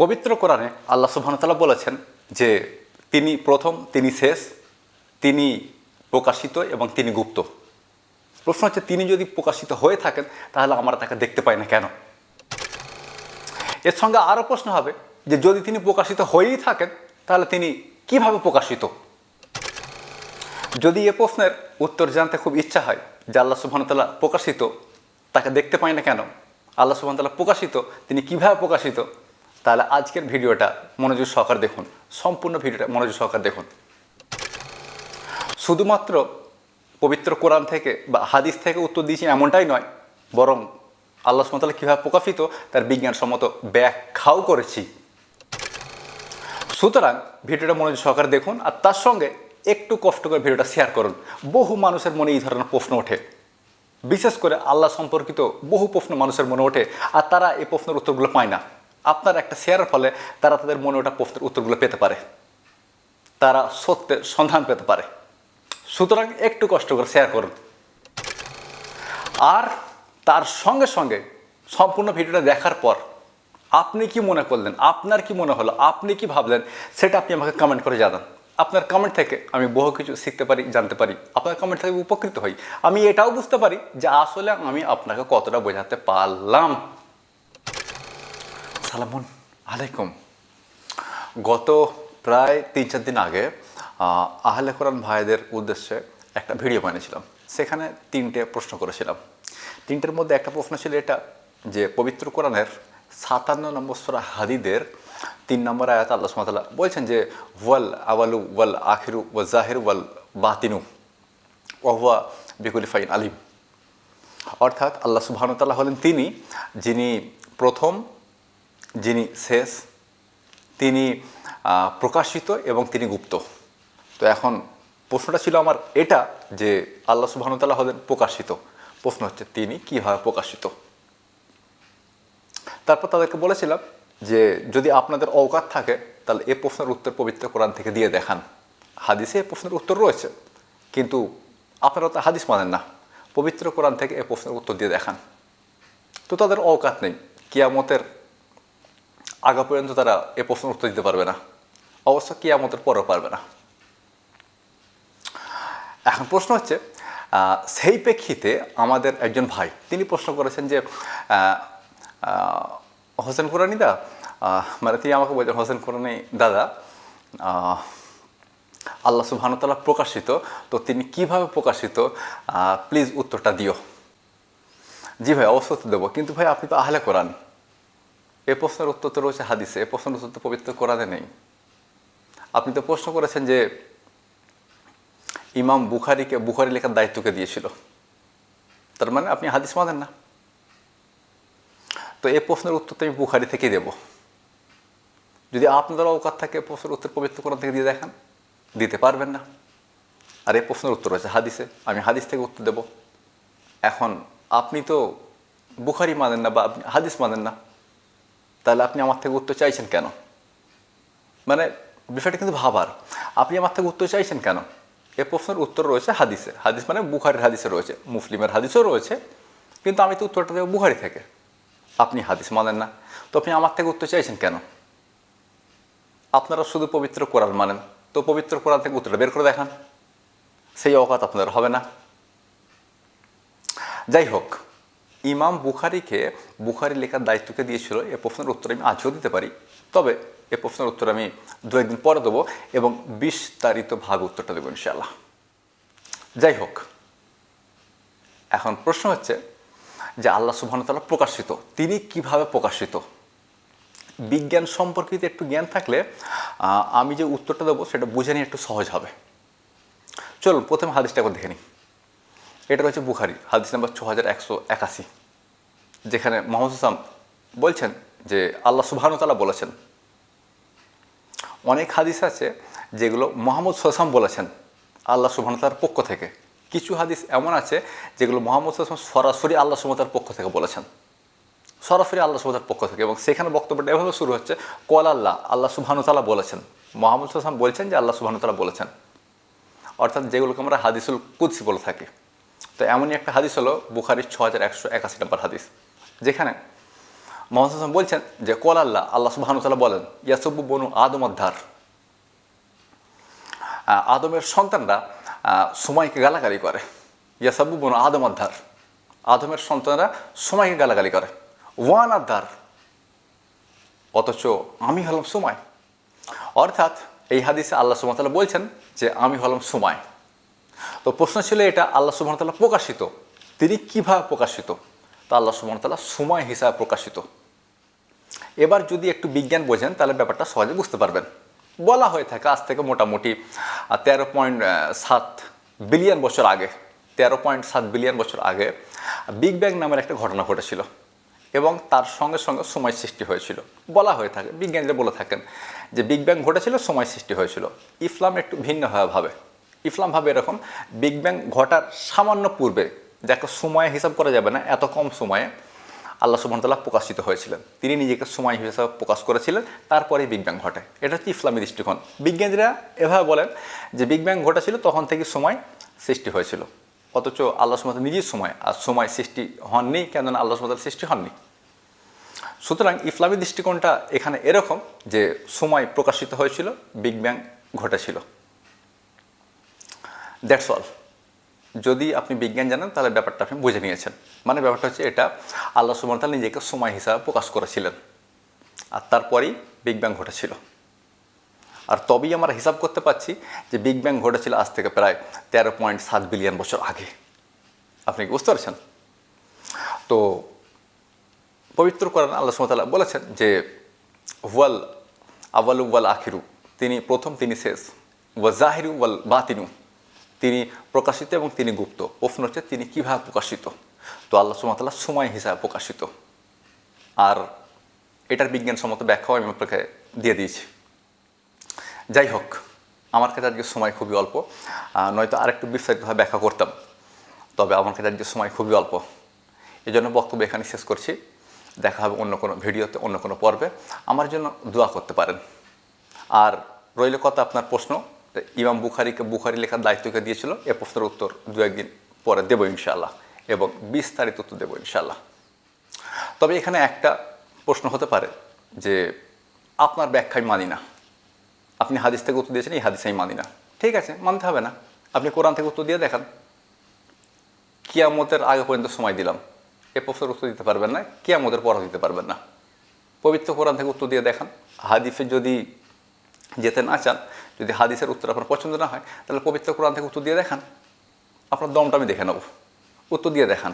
পবিত্র কোরআনে আল্লাহ সুবহানতাল্লাহ বলেছেন যে তিনি প্রথম, তিনি শেষ, তিনি প্রকাশিত এবং তিনি গুপ্ত। প্রশ্ন হচ্ছে, তিনি যদি প্রকাশিত হয়ে থাকেন, তাহলে আমরা তাকে দেখতে পাই না কেন? এর সঙ্গে আরও প্রশ্ন হবে যে, যদি তিনি প্রকাশিত হয়েই থাকেন, তাহলে তিনি কীভাবে প্রকাশিত? যদি এ প্রশ্নের উত্তর জানতে খুব ইচ্ছা হয় যে আল্লাহ সুবহানতাল্লাহ প্রকাশিত, তাকে দেখতে পাই না কেন? আল্লাহ সুবহানতাল্লাহ প্রকাশিত, তিনি কীভাবে প্রকাশিত? তাহলে আজকের ভিডিওটা মনোযোগ সহকার দেখুন। সম্পূর্ণ ভিডিওটা মনোযোগ সহকার দেখুন। শুধুমাত্র পবিত্র কোরআন থেকে বা হাদিস থেকে উত্তর দিয়েছি এমনটাই নয়, বরং আল্লাহ সুমতাল্লাহ কীভাবে প্রকাশিত তার বিজ্ঞানসম্মত ব্যাখ্যাও করেছি। সুতরাং ভিডিওটা মনোযোগ সহকারে দেখুন আর তার সঙ্গে একটু কষ্ট করে ভিডিওটা শেয়ার করুন। বহু মানুষের মনে এই ধরনের প্রশ্ন ওঠে। বিশেষ করে আল্লাহ সম্পর্কিত বহু প্রশ্ন মানুষের মনে ওঠে, আর তারা এই প্রশ্নের উত্তরগুলো পায় না। আপনার একটা শেয়ারের ফলে তারা তাদের মনে ওঠা প্রশ্নের উত্তরগুলো পেতে পারে। তারা সত্যের সন্ধান পেতে পারে। সুতরাং একটু কষ্ট করে শেয়ার করুন। আর তার সঙ্গে সঙ্গে সম্পূর্ণ ভিডিওটা দেখার পর আপনি কি মনে করলেন, আপনার কি মনে হলো, আপনি কি ভাবলেন, সেটা আপনি আমাকে কমেন্ট করে জানান। আপনার কমেন্ট থেকে আমি বহু কিছু শিখতে পারি, জানতে পারি। আপনার কমেন্ট থেকে উপকৃত হই। আমি এটাও বুঝতে পারি যে আসলে আমি আপনাকে কতটা বোঝাতে পারলাম। সালামুন। আলাইকুম। গত প্রায় তিন চার দিন আগে আহলে কোরআন ভাইদের উদ্দেশ্যে একটা ভিডিও বানিয়েছিলাম। সেখানে তিনটে প্রশ্ন করেছিলাম। তিনটের মধ্যে একটা প্রশ্ন ছিল এটা যে, পবিত্র কোরআনের সাতান্ন নম্বর সোরা হাদিদের তিন নম্বর আয়াত আল্লাহ সুমতাল্লাহ বলছেন যে, ওয়াল আওয়ালু ওয়াল আখিরু ওয়া জাহির ওয়াল বাতিনু ওহুয়া বিকুলি ফাইন আলিম। অর্থাৎ আল্লাহ সুবহানতাল্লাহ হলেন তিনি যিনি প্রথম যিনি শেষ, তিনি প্রকাশিত এবং তিনি গুপ্ত। তো এখন প্রশ্নটা ছিল আমার এটা, যে আল্লাহ সুবহানতাল্লাহ হলেন প্রকাশিত। প্রশ্ন হচ্ছে, তিনি কীভাবে প্রকাশিত? তারপর তাদেরকে বলেছিলাম যে, যদি আপনাদের অবকাত থাকে, তাহলে এ প্রশ্নের উত্তর পবিত্র কোরআন থেকে দিয়ে দেখান। হাদিসে এ প্রশ্নের উত্তর রয়েছে, কিন্তু আপনারা তো হাদিস মানেন না। পবিত্র কোরআন থেকে এ প্রশ্নের উত্তর দিয়ে দেখান। তো তাদের অবকাত নেই। কিয়ামতের আগা পর্যন্ত তারা এ প্রশ্নের উত্তর দিতে পারবে না। অবশ্য কিয়ামতের পরেও পারবে না। এখন প্রশ্ন হচ্ছে সেই প্রেক্ষিতে আমাদের একজন ভাই, তিনি প্রশ্ন করেছেন যে হোসেন কোরআনি দা মানে তিনি আমাকে বলছেন, হোসেন কোরআনি দাদা আল্লাহ সুবহানতাল্লাহ প্রকাশিত, তো তিনি কীভাবে প্রকাশিত প্লিজ উত্তরটা দিও। জি ভাই উত্তর দেবো। কিন্তু ভাই, আপনি তো আহলে কোরআন। এ প্রশ্নের উত্তর তো রয়েছে হাদিসে, এ প্রশ্নের উত্তর তো পবিত্র কোরআনে নেই। আপনি তো প্রশ্ন করেছেন যে ইমাম বুখারিকে, বুখারি লেখার দায়িত্বকে দিয়েছিল? তার মানে আপনি হাদিস মানেন না। তো এই প্রশ্নের উত্তর তো আমি বুখারি থেকেই দেব। যদি আপনাদের অবকাত থাকে এ প্রশ্নের উত্তর পবিত্র কোরআন থেকে দিয়ে দেখান, দিতে পারবেন না। আর এই প্রশ্নের উত্তর রয়েছে হাদিসে, আমি হাদিস থেকে উত্তর দেব। এখন আপনি তো বুখারি মানেন না বা আপনি হাদিস মানেন না। তাহলে আপনি আমার থেকে উত্তর চাইছেন কেন? মানে বিষয়টা কিন্তু ভাবার। আপনি আমার থেকে উত্তর চাইছেন কেন? এ প্রশ্নের উত্তর রয়েছে হাদিসে। হাদিস মানে বুখারির হাদিসে রয়েছে, মুসলিমের হাদিসও রয়েছে, কিন্তু আমি তো উত্তরটা দেবো বুখারি থেকে। আপনি হাদিস মানেন না। তো আপনি আমার থেকে উত্তর চাইছেন কেন? আপনারা শুধু পবিত্র কোরআন মানেন। তো পবিত্র কোরআন থেকে উত্তরটা বের করে দেখান। সেই অকাত আপনাদের হবে না। যাই হোক ইমাম বুখারিকে বুখারি লেখার দায়িত্বকে দিয়েছিল, এ প্রশ্নের উত্তর আমি আজও দিতে পারি। তবে এ প্রশ্নের উত্তর আমি দু একদিন পরে দেবো এবং বিস্তারিত বিস্তারিতভাবে উত্তরটা দেবো ইনশাল্লাহ যাই হোক, এখন প্রশ্ন হচ্ছে যে আল্লাহ সুবহানতাল্লাহ প্রকাশিত, তিনি কীভাবে প্রকাশিত? বিজ্ঞান সম্পর্কিত একটু জ্ঞান থাকলে আমি যে উত্তরটা দেবো সেটা বুঝে নিয়ে একটু সহজ হবে। চলুন, প্রথমে হাদিসটা একবার দেখে নিই। এটা রয়েছে বুখারি, হাদিস নাম্বার ছ হাজার একশো একাশি। যেখানে মোহাম্মদ হাসাম বলছেন যে আল্লাহ সুবাহানুতালা বলেছেন। অনেক হাদিস আছে যেগুলো মোহাম্মদ সাসাম বলেছেন আল্লাহ সুবাহানুতালার পক্ষ থেকে। কিছু হাদিস এমন আছে যেগুলো মোহাম্মদ সাসাম সরাসরি আল্লাহ সুমতার পক্ষ থেকে বলেছেন। সরাসরি আল্লাহ সুবহানার পক্ষ থেকে এবং সেখানে বক্তব্যটা এভাবে শুরু হচ্ছে, কল আল্লাহ আল্লাহ সুবহানুতালা বলেছেন। মোহাম্মদ সাসাম বলছেন যে আল্লাহ সুবহানুতালা বলেছেন। অর্থাৎ যেগুলোকে আমরা হাদিসুল কুদসি বলে থাকি। তো এমনই একটা হাদিস হলো বুখারির ছ হাজার একশো একাশি নম্বর হাদিস। যেখানে মোহাম্মদ হাসান বলছেন যে কল আল্লাহ? আল্লাহ সুবাহানুতাল্লাহ বলেন ইয়াসব্বু বনু আদম আহ, আদমের সন্তানরা সময়কে গালাগালি করে। ইয়াসাব্বু বনু আদম অধ্যার আদমের সন্তানরা সময়কে গালাগালি করে। ওয়ান আধ্যার অথচ আমি হলাম সময় অর্থাৎ এই হাদিসে আল্লাহ সুমতাল্লাহ বলছেন যে আমি হলাম সময় তো প্রশ্ন ছিল এটা আল্লাহ সুমতাল্লাহ প্রকাশিত? তিনি কীভাবে প্রকাশিত? তা আল্লাহ সুমতাল্লাহ সময় হিসাবে প্রকাশিত। এবার যদি একটু বিজ্ঞান বোঝেন, তাহলে ব্যাপারটা সহজে বুঝতে পারবেন। বলা হয়ে থাকে, আজ থেকে মোটামুটি তেরো পয়েন্ট সাত বিলিয়ন বছর আগে, তেরো পয়েন্ট সাত বিলিয়ন বছর আগে, বিগ ব্যাং নামের একটা ঘটনা ঘটেছিল এবং তার সঙ্গে সঙ্গে সময় সৃষ্টি হয়েছিল। বলা হয়ে থাকে, বিজ্ঞানীরা বলে থাকেন যে বিগ ব্যাং ঘটেছিল, সময় সৃষ্টি হয়েছিল। ইসলাম একটু ভিন্নভাবে ভাবে। ইসলাম ভাবে এরকম, বিগ ব্যাং ঘটার সামান্য পূর্বে যাকে সময় হিসাব করা যাবে না, এত কম সময়ে আল্লাহ সুবহানাহু প্রকাশিত হয়েছিলেন। তিনি নিজেকে সময় হিসাবে প্রকাশ করেছিলেন, তারপরেই বিগ ব্যাং ঘটে। এটা হচ্ছে ইসলামী দৃষ্টিকোণ। বিজ্ঞানীরা এভাবে বলেন যে বিগ ব্যাং ঘটেছিল তখন থেকে সময় সৃষ্টি হয়েছিল। অথচ আল্লাহ সুমত নিজের সময়, আর সময় সৃষ্টি হননি, কেননা আল্লাহ সুমত সৃষ্টি হননি। সুতরাং ইসলামী দৃষ্টিকোণটা এখানে এরকম যে সময় প্রকাশিত হয়েছিল, বিগ ব্যাং ঘটেছিল। That's all. যদি আপনি বিজ্ঞান জানেন, তাহলে ব্যাপারটা আপনি বুঝে নিয়েছেন। মানে ব্যাপারটা হচ্ছে এটা, আল্লাহ সুমতাল নিজেকে সময় হিসাবে প্রকাশ করেছিলেন। আর তারপরেই বিগ ব্যাং ঘটেছিল। আর তবেই আমরা হিসাব করতে পারছি যে বিগ ব্যাং ঘটেছিল আজ থেকে প্রায় তেরো পয়েন্ট সাত বিলিয়ন বছর আগে। আপনি কি বুঝতে পারছেন? তো পবিত্র করেন আল্লাহ সুমতাল্লাহ বলেছেন যে, ওয়াল আওয়ালু ওয়াল আখিরু, তিনি প্রথম, তিনি শেষ। ওয়া জাহিরু ওয়াল বাতিনু তিনি প্রকাশিত এবং তিনি গুপ্ত। প্রশ্ন হচ্ছে, তিনি কীভাবে প্রকাশিত? তো আল্লাহ সুমতাল্লাহ সময় হিসাবে প্রকাশিত। আর এটার বিজ্ঞানসম্মত ব্যাখ্যাও আমি আপনাকে দিয়ে দিয়েছি। যাই হোক, আমার কাছে আজকে সময় খুবই অল্প। নয়তো আরেকটু বিস্তারিতভাবে ব্যাখ্যা করতাম। তবে আমার কাছে আজকে সময় খুবই অল্প। এই জন্য বক্তব্য এখানে শেষ করছি। দেখা হবে অন্য কোনো ভিডিওতে, অন্য কোনো পর্বে। আমার জন্য দোয়া করতে পারেন। আর রইল কথা আপনার প্রশ্ন। ইমাম বুখারিকে বুখারি লেখার দায়িত্বকে দিয়েছিল? এ প্রশ্নের উত্তর দু একদিন পরে দেবো ইনশাআল্লাহ এবং বিস্তারিত উত্তর দেবো ইনশাআল্লাহ। তবে এখানে একটা প্রশ্ন হতে পারে যে আপনার ব্যাখ্যায় মানি না। আপনি হাদিস থেকে উত্তর দিয়েছেন, এই হাদিস আমি মানি না। ঠিক আছে, মানতে হবে না। আপনি কোরআন থেকে উত্তর দিয়ে দেখান। কিয়ামতের আগে পর্যন্ত সময় দিলাম। এ প্রশ্নের উত্তর দিতে পারবেন না, কিয়ামতের পরও দিতে পারবেন না। পবিত্র কোরআন থেকে উত্তর দিয়ে দেখান। হাদিসে যদি যেতে না চান, যদি হাদিসের উত্তর আপনার পছন্দ না হয়, তাহলে পবিত্র কোরআন থেকে উত্তর দিয়ে দেখান। আপনার দমটা আমি দেখে নেব। উত্তর দিয়ে দেখান।